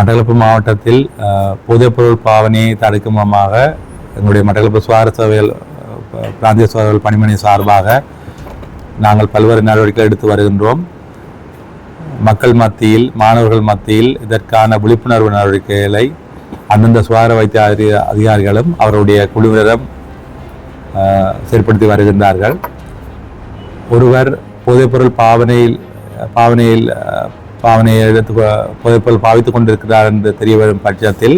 மட்டக்களப்பு மாவட்டத்தில் அஹ், போதைப்பொருள் பாவனையை தடுக்கும் விதமாக எங்களுடைய மட்டக்களப்பு சுவார சேவைகள் பிராந்திய சுவாரல் பணிமனை சார்பாக நாங்கள் பல்வேறு நடவடிக்கை எடுத்து வருகின்றோம். மக்கள் மத்தியில் மாணவர்கள் மத்தியில் இதற்கான விழிப்புணர்வு நடவடிக்கைகளை அந்தந்த சுகாதார வைத்திய அதிக- அதிகாரிகளும் அவருடைய குழுவினரும் செயற்படுத்தி வருகின்றார்கள். ஒருவர் போதைப்பொருள் பாவனையில் பாவனையில் அஹ், பாவனையை எடுத்து கொ- பாவித்துக் கொண்டிருக்கிறார் என்று தெரிய வரும் பட்சத்தில்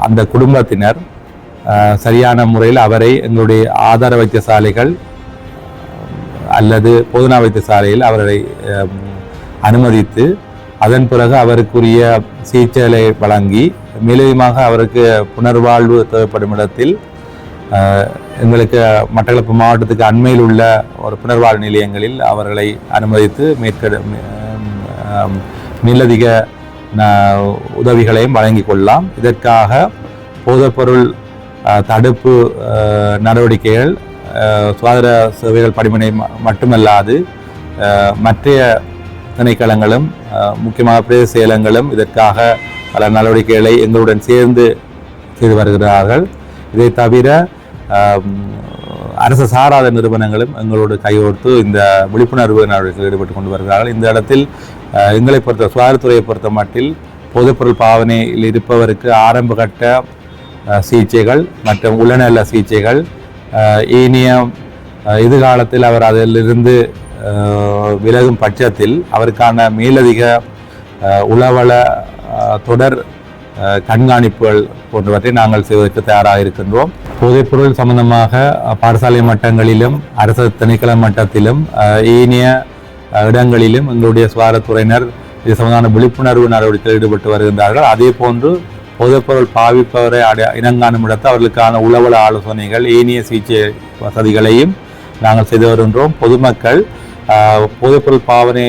அந்த குடும்பத்தினர் சரியான முறையில் அவரை எங்களுடைய ஆதார வைத்தியசாலைகள் அல்லது பொதுநா வைத்தியசாலையில் அவரை அனுமதித்து அதன் பிறகு அவருக்குரிய சிகிச்சைகளை வழங்கி மேலதிகமாக அவருக்கு புனர்வாழ்வு தேவைப்படும் இடத்தில் எங்களுக்கு மட்டக்களப்பு மாவட்டத்துக்கு அண்மையில் உள்ள ஒரு புனர்வாழ்வு நிலையங்களில் அவர்களை அனுமதித்து மேற்கெடு மேலதிக ந- உதவிகளையும் வழங்கி கொள்ளலாம் இதற்காக போதைப்பொருள் தடுப்பு நடவடிக்கைகள் சுகாதார சேவைகள் படிமனை மட்டுமல்லாது மற்றைய திணைக்களங்களும் முக்கியமாக பிரதேச செயலங்களும் இதற்காக பல நடவடிக்கைகளை எங்களுடன் சேர்ந்து செய்து வருகிறார்கள். இதை தவிர அரசு சாராத நிறுவனங்களும் எங்களோடு கையோர்த்து இந்த விழிப்புணர்வு நடவடிக்கையில் ஈடுபட்டு கொண்டு வருகிறார்கள். இந்த இடத்தில் எங்களை பொறுத்த சுகாதாரத்துறையை பொறுத்த மட்டில் பொதுப்பொருள் பாவனையில் இருப்பவருக்கு ஆரம்ப கட்ட சிகிச்சைகள் மற்றும் உளநல சிகிச்சைகள் அஹ், ஏனைய எதிர்காலத்தில் அவர் அதிலிருந்து விலகும் பட்சத்தில் அவருக்கான மேலதிக உளவள தொடர் கண்காணிப்புகள் போன்றவற்றை நாங்கள் செய்வதற்கு தயாராக இருக்கின்றோம். போதைப்பொருள் சம்பந்தமாக பாடசாலை மட்டங்களிலும் அரசு திணைக்கள மட்டத்திலும் ஏனைய இடங்களிலும் எங்களுடைய சுகாதாரத்துறையினர் இது சம்பந்தமான விழிப்புணர்வு நடவடிக்கையில் ஈடுபட்டு வருகின்றார்கள். அதே போன்று போதைப்பொருள் பாவிப்பவரை அடைய இனங்காணும் இடத்து அவர்களுக்கான உளவள ஆலோசனைகள் ஏனைய சிகிச்சை வசதிகளையும் நாங்கள் செய்து வருகின்றோம். பொதுமக்கள் போதைப்பொருள் பாவனை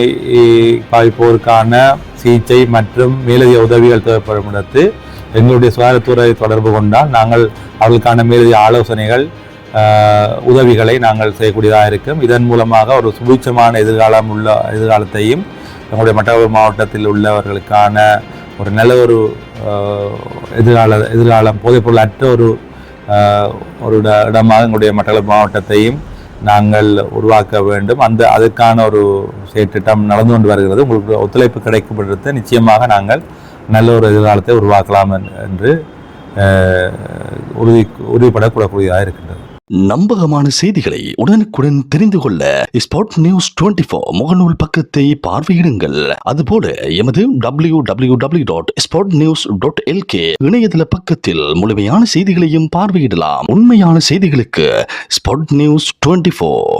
பாவிப்போருக்கான சிகிச்சை மற்றும் மேலதிக உதவிகள் தேவைப்படும் இடத்து எங்களுடைய சுகாதாரத்துறை தொடர்பு கொண்டால் நாங்கள் அவர்களுக்கான மேலதிக ஆலோசனைகள் உதவிகளை நாங்கள் செய்யக்கூடியதாக இருக்கும். இதன் மூலமாக ஒரு சுபீட்சமான எதிர்காலம் உள்ள எதிர்காலத்தையும் எங்களுடைய மட்டக்களப்பு மாவட்டத்தில் உள்ளவர்களுக்கான ஒரு நல்ல ஒரு எதிர்கால எதிர்காலம் போதைப்பொருள் அற்ற ஒரு ஒரு இடமாக எங்களுடைய மட்டக்களப்பு மாவட்டத்தையும் நாங்கள் உருவாக்க வேண்டும். அந்த அதுக்கான ஒரு செயற்திட்டம் நடந்து கொண்டு வருகிறது. உங்களுக்கு ஒத்துழைப்பு கிடைக்கப்பட்டு நிச்சயமாக நாங்கள் நல்ல ஒரு எதிர்காலத்தை உருவாக்கலாம் என்று உறுதி உறுதிப்படக்கூடக்கூடியதாக இருக்கின்றது. நம்பகமான செய்திகளை உடனுக்குடன் தெரிந்து கொள்ள ஸ்பாட் நியூஸ் 24 முகநூல் பக்கத்தை பார்வையிடுங்கள். அதுபோல எமது W W W dot spot news dot LK இணையதள பக்கத்தில் முழுமையான செய்திகளையும் பார்வையிடலாம். உண்மையான செய்திகளுக்கு ஸ்பாட் நியூஸ் 24